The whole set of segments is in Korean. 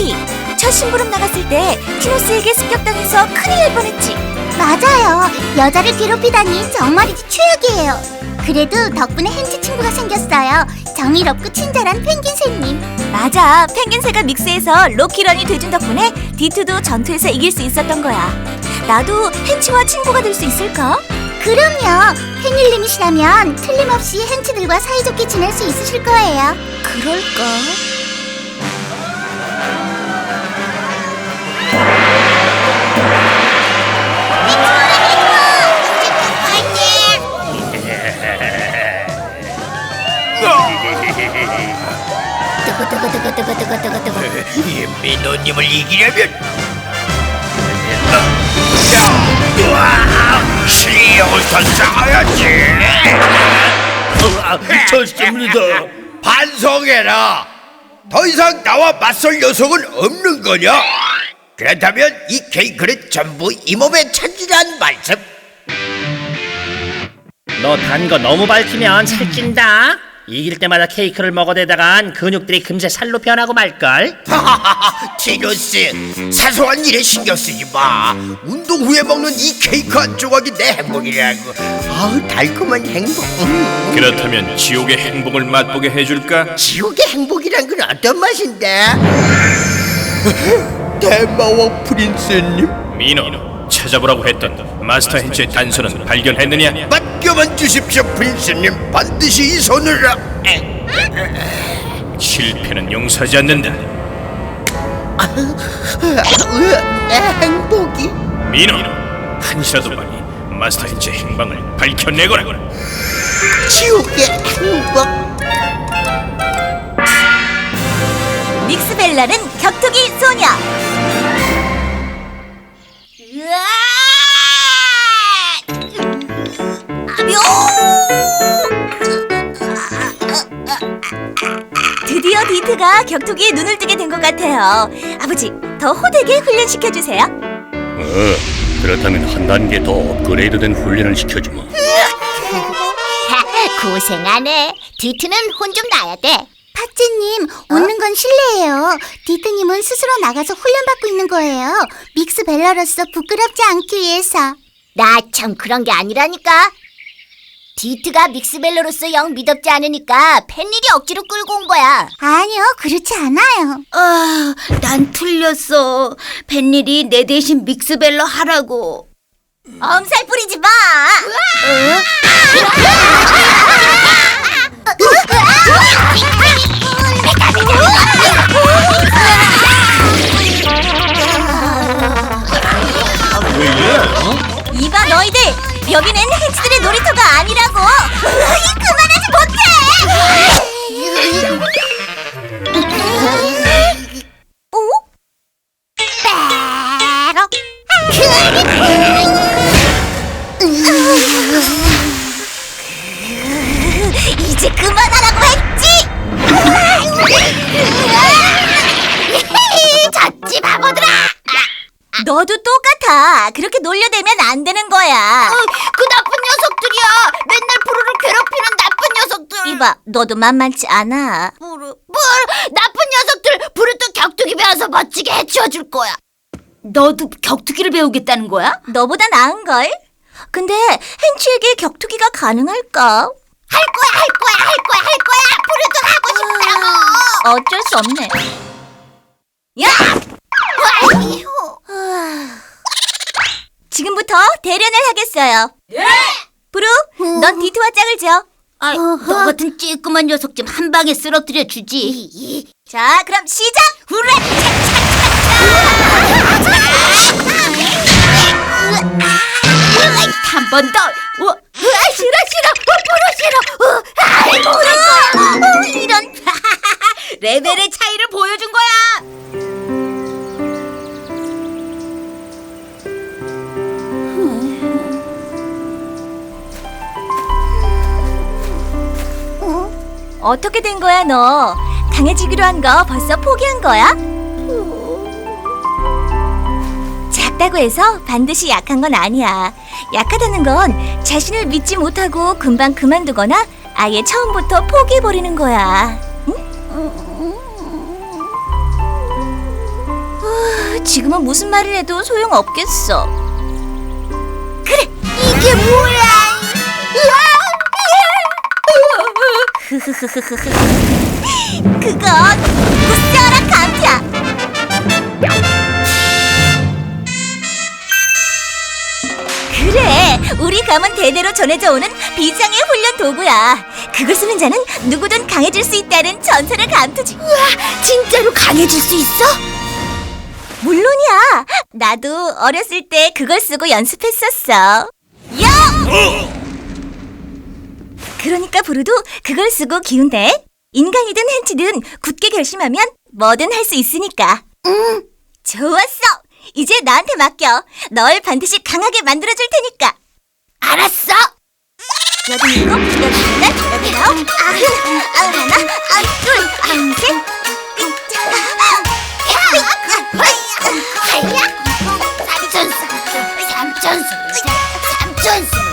로이, 첫 심부름 나갔을 때 티노스에게 습격당해서 큰일 날 뻔했지. 맞아요. 여자를 괴롭히다니 정말이지 최악이에요. 그래도 덕분에 헨치 친구가 생겼어요. 정의롭고 친절한 펭귄새님. 맞아, 펭귄새가 믹스해서 로키런이 돼준 덕분에 디트도 전투에서 이길 수 있었던 거야. 나도 헨치와 친구가 될 수 있을까? 그럼요. 펭귄님이시라면 틀림없이 헨치들과 사이좋게 지낼 수 있으실 거예요. 그럴까? 이 민호님을 이기려면 우와, 실력을 더 쌓아야지 좋습니다 반성해라 더 이상 나와 맞설 녀석은 없는 거냐? 그렇다면 이 케이크는 전부 이 몸의 천지란 말씀 너 단 거 너무 밝히면 살찐다. 이길 때마다 케이크를 먹어대다간 근육들이 금세 살로 변하고 말걸. 하하하하 티노스 사소한 일에 신경 쓰지 마 운동 후에 먹는 이 케이크 한 조각이 내 행복이라고 아우 달콤한 행복 음. 그렇다면 지옥의 행복을 맛보게 해줄까? 지옥의 행복이란 건 어떤 맛인데? 대마왕 프린스님 민호 찾아보라고 했던 마스터 헨츠의 단서는 발견했느냐? 맡겨만 주십시오 프린스님. 반드시 이 손으로 에, 실패는 용서하지 않는다. 으, 행복이. 민호 한시라도 빨리 마스터 헨츠의 행방을 밝혀내거라. 지옥의 행복. 믹스벨라는 격투기 소녀. 드디어 디트가 격투기에 눈을 뜨게 된 것 같아요. 아버지, 더 호되게 훈련시켜 주세요. 어, 그렇다면 한 단계 더 업그레이드된 훈련을 시켜주마. 고생하네. 디트는 혼 좀 나야 돼. 팥쥐님, 웃는 건 실례예요. 디트님은 스스로 나가서 훈련받고 있는 거예요. 믹스 벨러로서 부끄럽지 않기 위해서. 나 참 그런 게 아니라니까. 디트가 믹스벨로로서 영 미덥지 않으니까 팬일이 억지로 끌고 온 거야. 아니요, 그렇지 않아요. 아, 난 틀렸어. 벤일이 내 대신 믹스벨로 하라고. 엄살 뿌리지 마. 이봐 너희들 여기는 헨치들의 놀이터가 아니라고. 그만하지 못해. 어? 이제 그만하라고 했지. 너도 똑같아. 그렇게 놀려대면 안 되는 거야. 그 나쁜 녀석들이야. 맨날 부르를 괴롭히는 나쁜 녀석들. 이봐, 너도 만만치 않아. 부르, 뭘? 나쁜 녀석들 부르도 격투기 배워서 멋지게 해치워줄 거야. 너도 격투기를 배우겠다는 거야? 너보다 나은 걸. 근데 헨치에게 격투기가 가능할까? 할 거야, 할 거야, 할 거야, 할 거야. 부르도 하고 싶다고. 어쩔 수 없네. 야! 지금부터 대련을 하겠어요. 예! 브루, 넌 디트와 짝을 지어. 아, 너 같은 찌끄만 녀석 좀 한 방에 쓰러뜨려 주지. 자, 그럼 시작! 후레! 한 번 더. 어, 으아, 싫어, 싫어. 어, 부르 싫어. 어, 아이고, 할 거야. 어, 이런. 레벨의 차이를 보여준 거야. 어떻게 된 거야, 너? 강해지기로 한 거 벌써 포기한 거야? 작다고 해서 반드시 약한 건 아니야. 약하다는 건 자신을 믿지 못하고 금방 그만두거나 아예 처음부터 포기해버리는 거야. 응? 지금은 무슨 말을 해도 소용없겠어. 이게 뭐야? 그건 무서워라 감피야. 그래, 우리 가문 대대로 전해져 오는 비장의 훈련 도구야. 그걸 쓰는 자는 누구든 강해질 수 있다는 전설의 감투지. 우와, 진짜로 강해질 수 있어? 물론이야. 나도 어렸을 때 그걸 쓰고 연습했었어. 야! 그러니까 부르도 그걸 쓰고 기운대. 인간이든 hen치든 굳게 결심하면 뭐든 할 수 있으니까. 응. 좋았어. 이제 나한테 맡겨. 널 반드시 강하게 만들어줄 테니까. 알았어. 여덟 일곱, 여덟 여덟, 아홉, 아흔, 아흔 하나, 아흔 둘, 아흔 셋. 삼촌 삼촌 삼촌 스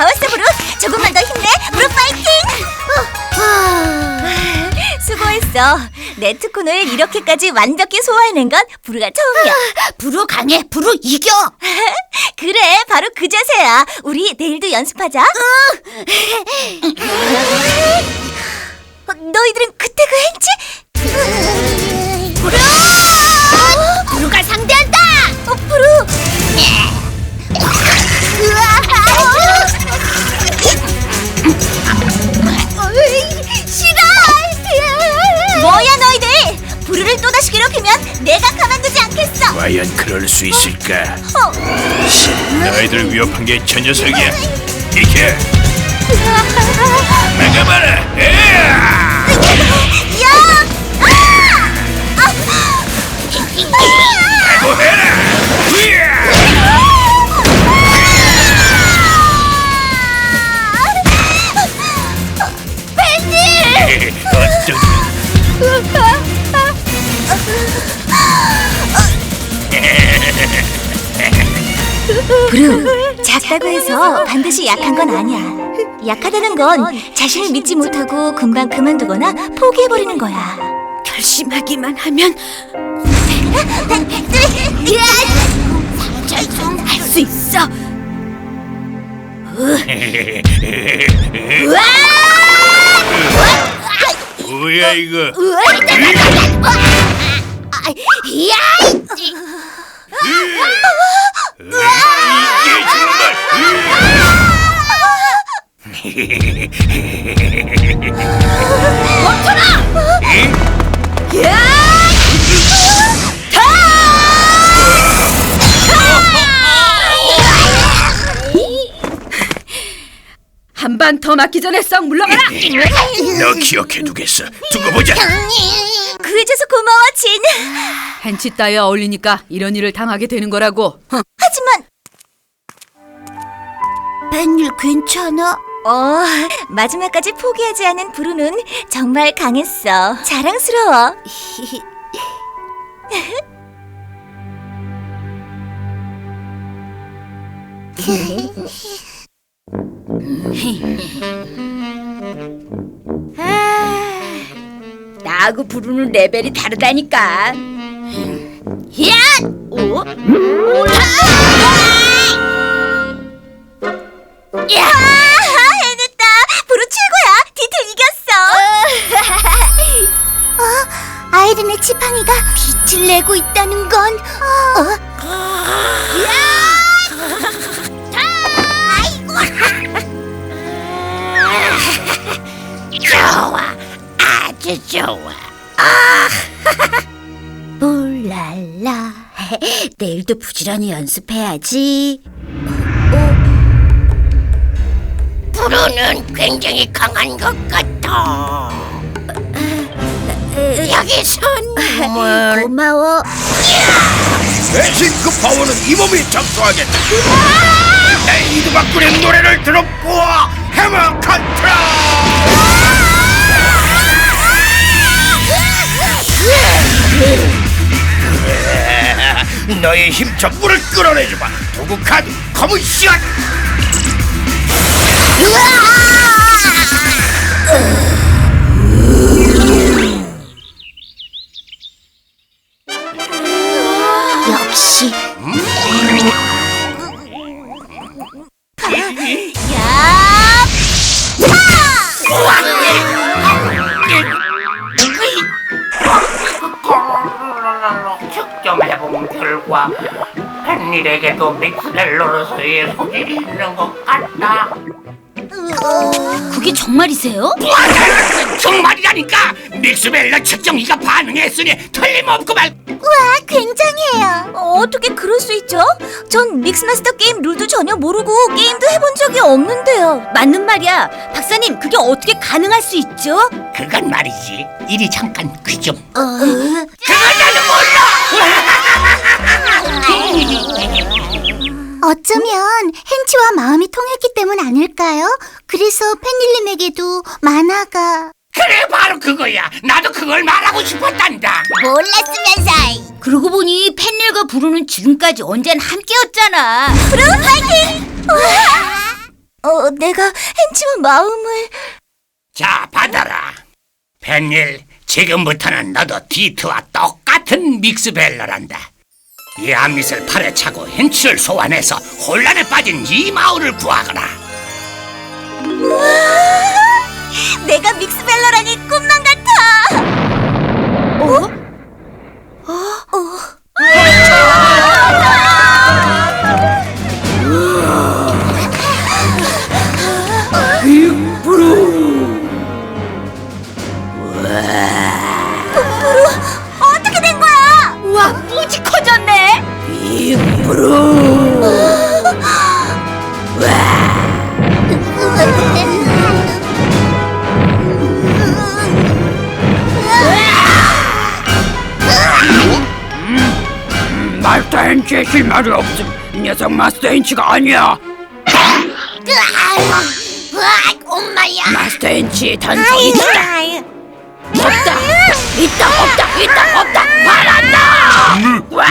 다 왔어, 브루. 조금만 더 힘내. 브루 파이팅! 수고했어. 내 특훈을 이렇게까지 완벽히 소화해낸 건 브루가 처음이야. 불어 강해. 불어 이겨. 그래, 바로 그 자세야. 우리 내일도 연습하자. 어, 너희들은 그때 그 행치? 브루! 불어가 상대한다. 어, 브루! 싫어! 브루를 또다시 괴롭히면 내가 가만두지 않겠어! 과연 그럴 수 있을까? 어, 너희들 위협한 게 저 녀석이야. 이게 나가봐라. 에야! 약한 건 아니야. 약하다는 건 자신을 믿지 못하고 금방 그만두거나 포기해버리는 거야. 결심하기만 하면 할 수 있어. 뭐야 이거? 야! 이게 정말. 한방더 맞기 전에 썩 물러가라. 너 기억해 두겠어. 두고 보자. 구해줘서 고마워, 진. 헨치 따위에 어울리니까 이런 일을 당하게 되는 거라고. 하지만 벤일 괜찮아? 어, 마지막까지 포기하지 않은 브루는 정말 강했어. 자랑스러워. 나하고 부르는 레벨이 다르다니까. 야! 오? 야, 해냈 아이린의 지팡이가 빛을 내고 있다는 건 어? 좋아. 아주 좋아. 울랄라 내일도 부지런히 연습해야지. 불어는 굉장히 강한 것 같아 여기선 고마워. 대신 그 파워는 이 몸이 접수하겠다. 내 이두박군의 노래를 들어보아 해머 컨트라. 너의 힘 전부를 끌어내주마. 도구 카드 검은 시간. 으아! 뭔가 팬일에게도 믹스벨로로서의 소질이 있는 것 같다. 그게 정말이세요? 정말이라니까 믹스벨라 측정기가 반응했으니 틀림없고 말 와, 굉장해요. 어, 어떻게 그럴 수 있죠? 전 믹스마스터 게임 룰도 전혀 모르고 게임도 해본 적이 없는데요. 맞는 말이야. 박사님, 그게 어떻게 가능할 수 있죠? 그건 말이지 이리 잠깐 귀좀 어쩌면 헨치와 마음이 통했기 때문 아닐까요? 그래서 팬닐님에게도 만화가 그래 바로 그거야. 나도 그걸 말하고 싶었단다. 몰랐으면서. 그러고 보니 팬일과 부르는 지금까지 언제나 함께였잖아. 어, 내가 헨치와 마음을... 자 받아라. 펜일 지금부터는 너도 디트와 똑같은 믹스벨러란다 이 암밋을 팔에 차고 hen치를 소환해서 혼란에 빠진 이 마을을 구하거라 내가 믹스벨러라니 꿈만 같 hen치의 실말이 없음 이 녀석 마스터 hen치가 아니야 엄마야. 마스터 hen치 단성이 있다 없다 있다 없다 있다 없다 와!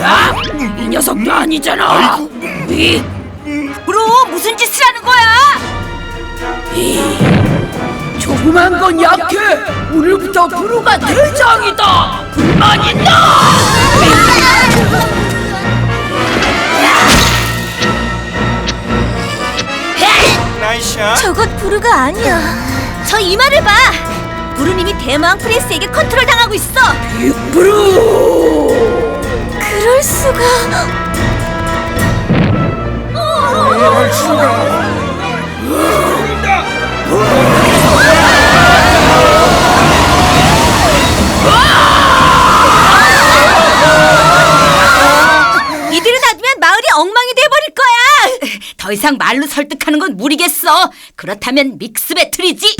야, 이 녀석도 아니잖아 이 브로, 무슨 짓을 하는 거야? 조그만 건 약해. 오늘부터 브루가 대장이다. 불만 있다 저것 부르가 아니야. 저 이마를 봐. 부르님이 대마왕 프린스에게 컨트롤 당하고 있어. 그럴 수가... 이대로 놔두면 마을이 엉망이 돼버릴 거야. 더 이상 말로 설득하는 건 무리겠어. 그렇다면 믹스 배틀이지.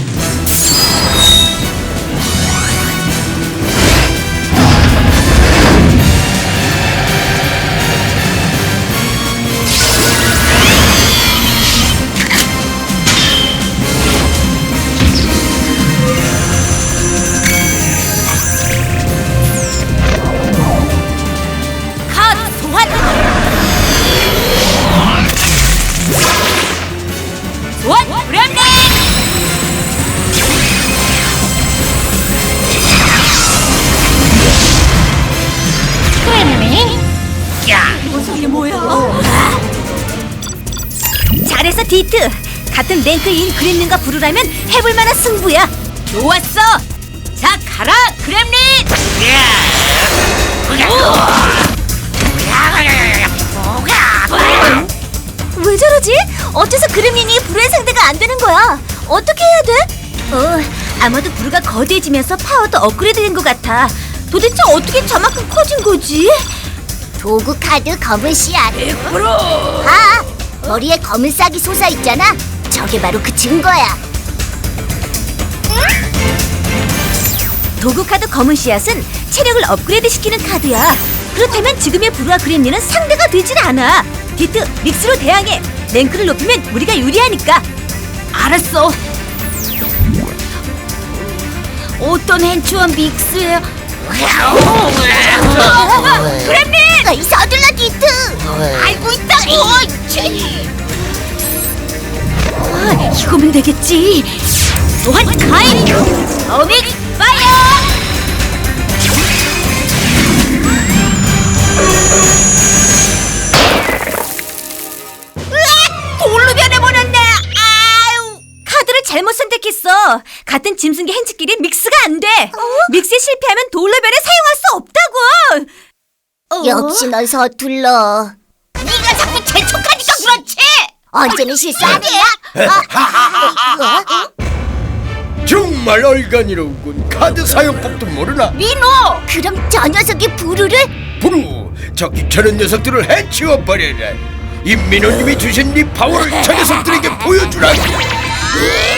부르라면 해볼 만한 승부야. 좋았어. 자 가라 그렘린. 왜 저러지? 어째서 그림님이 불의 상대가 안 되는 거야? 어떻게 해야 돼? 어, 아마도 부르가 거대해지면서 파워도 업그레이드 된 것 같아. 도대체 어떻게 저만큼 커진 거지? 도구 카드 검은 씨앗. 아, 머리에 검은 싹이 솟아 있잖아. 저게 바로 그 증거야. 도구 카드 검은 씨앗은 체력을 업그레이드 시키는 카드야. 그렇다면 지금의 부르와 그림리는 상대가 되질 않아. 디트, 믹스로 대항해. 랭크를 높이면 우리가 유리하니까. 알았어. 어떤 hen치와 믹스예요? 어이, 서둘러 디트. 알고 있다니. 아, 이거면 되겠지. 소환 타임. 어믹 잘못 선택했어. 같은 짐승계 hen치끼리 믹스가 안 돼. 믹스에 실패하면 돌레벨에 사용할 수 없다고. 역시 넌 서툴러. 네가 자꾸 재촉하니까 그렇지. 언제는 실수 아니야? 정말 얼간이로군. 카드 사용법도 모르나? 민호. 그럼 저 녀석이 부르를? 부루, 저 귀찮은 녀석들을 해치워 버려라. 임민호님이 주신 네 파워를 저 녀석들에게 보여주라.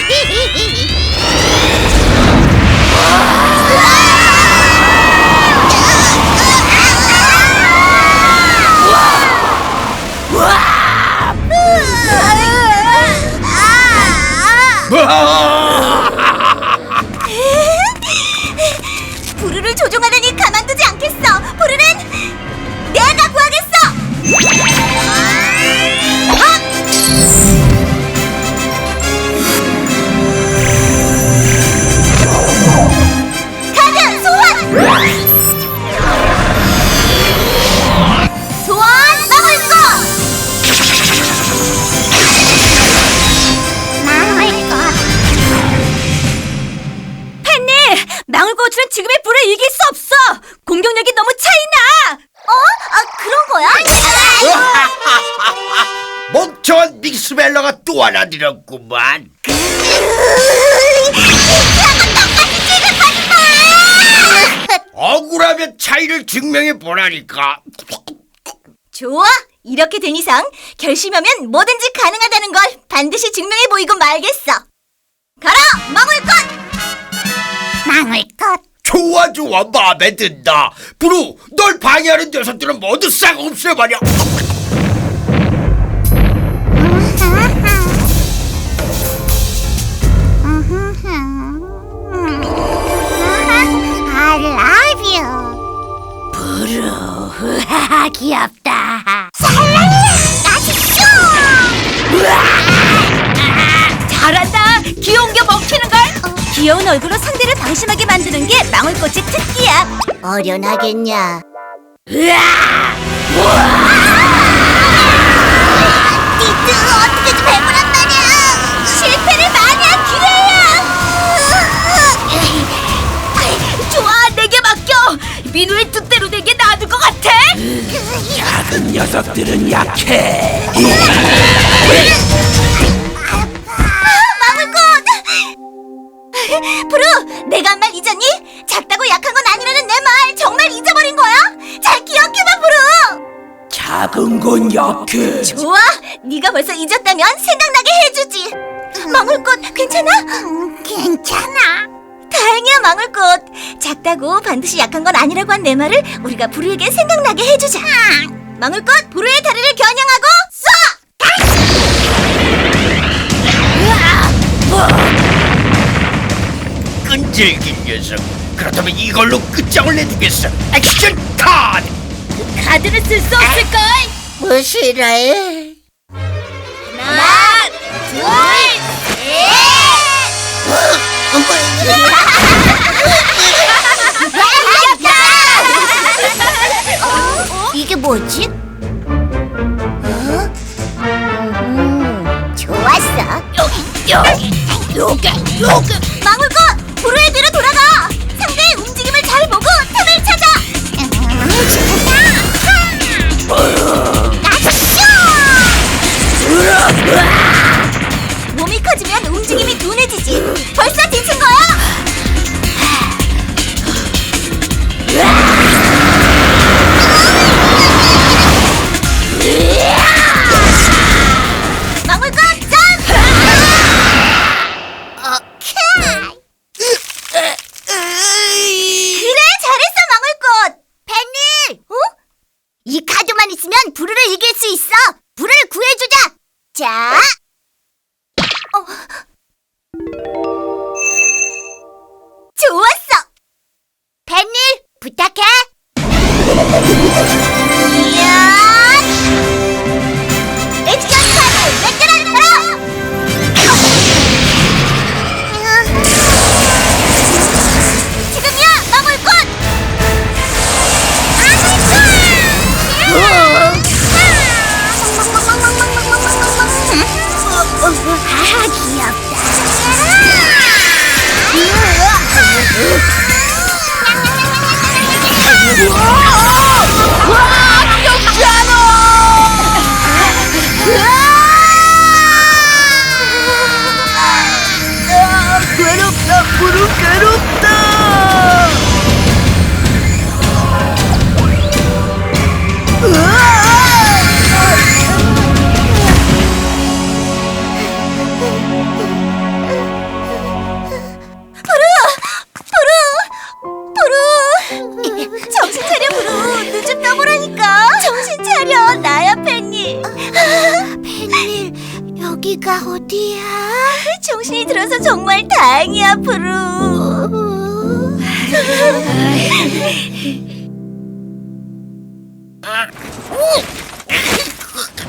부 늘었구만. 억울하면 차이를 증명해 보라니까. 좋아! 이렇게 된 이상 결심하면 뭐든지 가능하다는 걸 반드시 증명해 보이고 말겠어! 가라! 망울꽃! 망울것. 좋아 좋아 마음에 든다. 부루, 널 방해하는 녀석들은 모두 싹 없애버려. 부르, 귀엽다. 살랑이야, 맛있어. 잘한다! 귀여운 게 먹히는 걸! 귀여운 얼굴로 상대를 방심하게 만드는 게 망울꽃의 특기야! 어련하겠냐? 니트 어떻게 좀 해보란 말이야. 실패를 많이 한 기회야! 좋아! 내게 맡겨! 민우의 뜻대로! 작은 녀석들은 약해. 망울꽃! 부루! 내가 한 말 잊었니? 작다고 약한 건 아니라는 내 말 정말 잊어버린 거야? 잘 기억해봐, 부루! 작은 건 약해. 좋아! 네가 벌써 잊었다면 생각나게 해주지! 망울꽃, 괜찮아? 음, 괜찮아. 다행이야, 망울 꽃! 작다고 반드시 약한 건 아니라고 한 내 말을 우리가 부루에게 생각나게 해주자! 망울 꽃, 부루의 다리를 겨냥하고 쏴! 끈질긴 녀석. 그렇다면 이걸로 끝장을 내주겠어. 액션 카드. 카드를 쓸 수 없을걸? 뭐 싫어해? 하나, 둘, 이게 뭐지? 어? 음, 좋았어. 여기 여기 요게 요게. 망울꽃!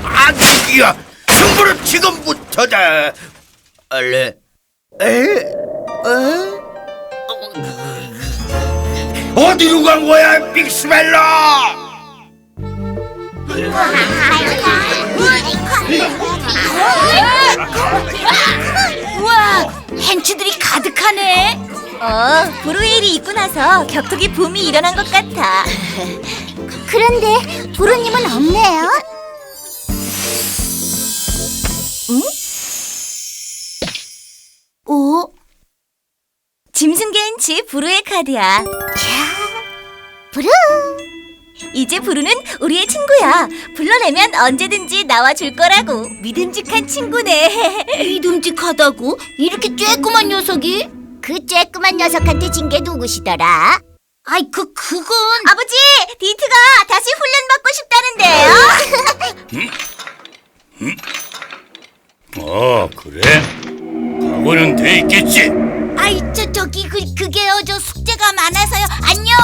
아기야 승부는 지금부터다 알레 에? 에? 어디로 간 거야 빅스벨라 우와, hench들이 가득하네. 어, 브루에일이 있고 나서 격투기 붐이 일어난 것 같아. 그런데 부르님은 없네요. 오? 짐승 겐치 브루의 카드야. 부르! 이제 브루는 우리의 친구야. 불러내면 언제든지 나와줄 거라고. 믿음직한 친구네. 믿음직하다고? 이렇게 쬐끄만 녀석이? 그 쬐끄만 녀석한테 진 게 누구시더라? 아이, 그, 그건. 아버지, 디트가 다시 훈련 받고 싶다는데요. 아, 그래? 각오는 돼 있겠지? 아이, 저, 저기, 그, 그게요. 저 숙제가 많아서요. 안녕!